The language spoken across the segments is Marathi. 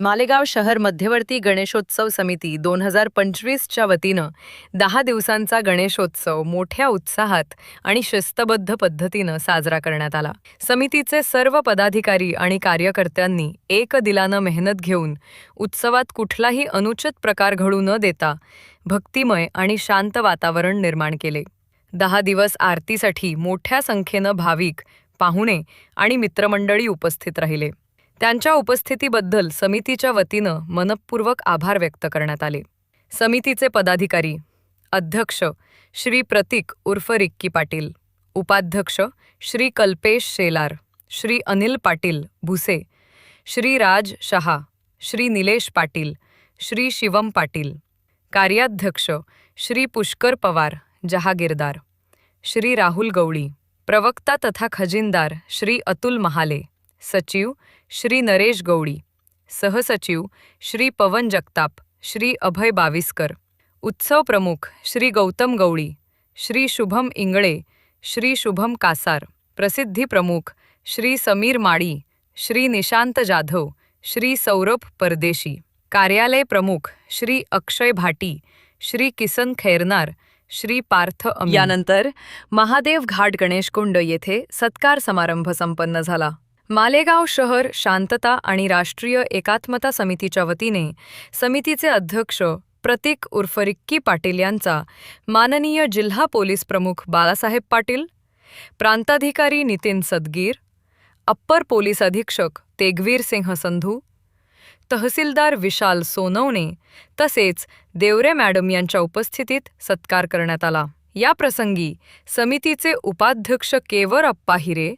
मालेगाव शहर मध्यवर्ती गणेशोत्सव समिती दोन हजार पंचवीसच्या वतीनं दहा दिवसांचा गणेशोत्सव मोठ्या उत्साहात आणि शिस्तबद्ध पद्धतीनं साजरा करण्यात आला. समितीचे सर्व पदाधिकारी आणि कार्यकर्त्यांनी एक दिलानं मेहनत घेऊन उत्सवात कुठलाही अनुचित प्रकार घडू न देता भक्तिमय आणि शांत वातावरण निर्माण केले. दहा दिवस आरतीसाठी मोठ्या संख्येनं भाविक पाहुणे आणि मित्रमंडळी उपस्थित राहिले. त्यांच्या उपस्थितीबद्दल समितीच्या वतीनं मनपूर्वक आभार व्यक्त करण्यात आले. समितीचे पदाधिकारी अध्यक्ष श्री प्रतीक उर्फ रिक्की पाटील उपाध्यक्ष श्री कल्पेश शेलार श्री अनिल पाटील भुसे श्री राज शहा श्री निलेश पाटील श्री शिवम पाटील कार्याध्यक्ष श्री पुष्कर पवार जहागीरदार श्री राहुल गवळी प्रवक्ता तथा खजिनदार श्री अतुल महाले सचिव श्री नरेश गवळी सहसचिव श्री पवन जगताप श्री अभय बाविस्कर उत्सव प्रमुख श्री गौतम गवळी श्री शुभम इंगळे श्री शुभम कासार प्रसिद्धी प्रमुख श्री समीर माळी श्री निशांत जाधव श्री सौरभ परदेशी कार्यालय प्रमुख श्री अक्षय भाटी श्री किसन खैरनार श्री पार्थ अमीन. यानंतर महादेव घाट गणेशकुंड येथे सत्कार समारंभ संपन्न झाला मालेगाव शहर शांतता आणि राष्ट्रीय एकात्मता समितीच्या वतीने समितीचे अध्यक्ष प्रतीक उर्फ रिक्की पाटील यांचा माननीय जिल्हा पोलीस प्रमुख बाळासाहेब पाटील प्रांताधिकारी नितीन सदगीर अप्पर पोलीस अधीक्षक तेगवीर सिंह संधू तहसीलदार विशाल सोनवणे तसेच देवरे मॅडम यांच्या उपस्थितीत सत्कार करण्यात आला. या प्रसंगी समितीचे उपाध्यक्ष केवर अप्पा हिरे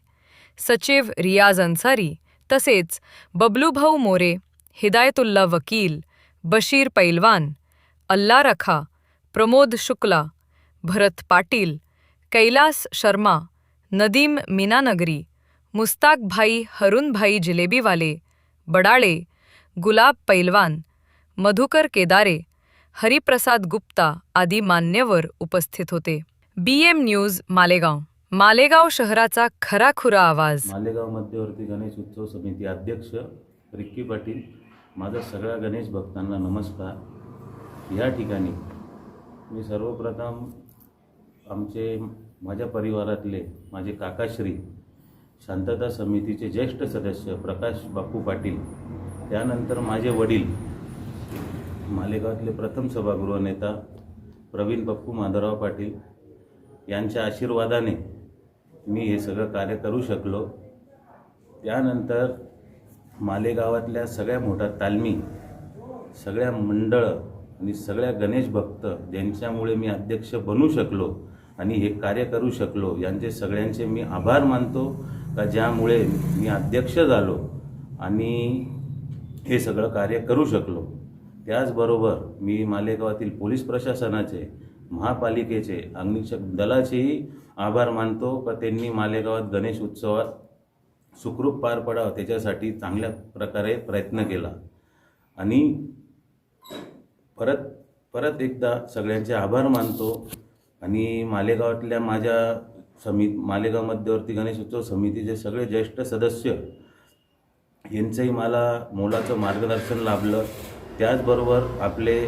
सचिव रियाज अन्सारी तसेच बबलूभाऊ मोरे हिदायतुल्ला वकील बशीर पैलवान अल्ला रखा प्रमोद शुक्ला भरत पाटील कैलास शर्मा नदीम मीनानगरी मुस्ताकभाई हरुणभाई जिलेबीवाले बडाळे गुलाब पैलवान मधुकर केदारे हरिप्रसाद गुप्ता आदी मान्यवर उपस्थित होते. B M news Malegaon. Malegaon शहराचा खराखुरा आवाज. मालेगाव मध्यवर्ती गणेश उत्सव समिती अध्यक्ष रिक्की पाटील माझा सगळ्या गणेश भक्तांना नमस्कार. या ठिकाणी मी सर्वप्रथम आमचे माझ्या परिवारातले माझे काकाश्री शांतता समितीचे ज्येष्ठ सदस्य प्रकाश बापू पाटील त्यानंतर माझे वडील मालेगावातले प्रथम सभागृह नेता प्रवीण बाप्पू माधवराव पाटील यांच्या आशीर्वादाने मी हे सगळं कार्य करू शकलो. त्यानंतर मालेगावातल्या सगळ्या मोठ्या तालमी सगळ्या मंडळं आणि सगळ्या गणेश भक्त ज्यांच्यामुळे मी अध्यक्ष बनू शकलो आणि हे कार्य करू शकलो यांचे सगळ्यांचे मी आभार मानतो का ज्यामुळे मी अध्यक्ष झालो आणि हे सगळं कार्य करू शकलो. त्याचबरोबर मी मालेगावातील पोलीस प्रशासनाचे महापालिकेचे अग्निशक दलाचेही आभार मानतो. का त्यांनी मालेगावात गणेश उत्सवात सुखरूप पार पडावं त्याच्यासाठी चांगल्या प्रकारे प्रयत्न केला. आणि परत परत एकदा सगळ्यांचे आभार मानतो. आणि मालेगावातल्या माझ्या समित मालेगाव मध्यवर्ती गणेश उत्सव समितीचे सगळे ज्येष्ठ सदस्य यांचंही मला मोलाचं मार्गदर्शन लाभलं. त्याचबरोबर आपले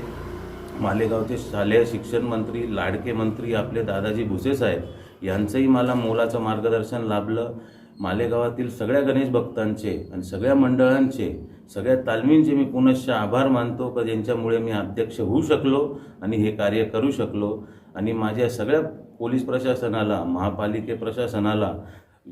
मालेगावचे शालेय शिक्षण मंत्री लाडके मंत्री आपले दादाजी भुसे साहेब यांचंही मला मोलाचं मार्गदर्शन लाभलं. मालेगावातील सगळ्या गणेश भक्तांचे आणि सगळ्या मंडळांचे सगळ्या तालमींचे मी पुनश्च आभार मानतो का ज्यांच्यामुळे मी अध्यक्ष होऊ शकलो आणि हे कार्य करू शकलो. आणि माझ्या सगळ्या पोलीस प्रशासनाला महापालिके प्रशासनाला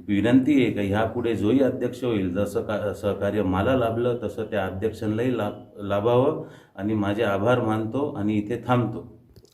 विनंती आहे का ह्यापुढे जोही अध्यक्ष होईल जसं का सहकार्य मला लाभलं तसं त्या अध्यक्षांनाही लाभ लाभावं आणि माझे आभार मानतो आणि इथे थांबतो.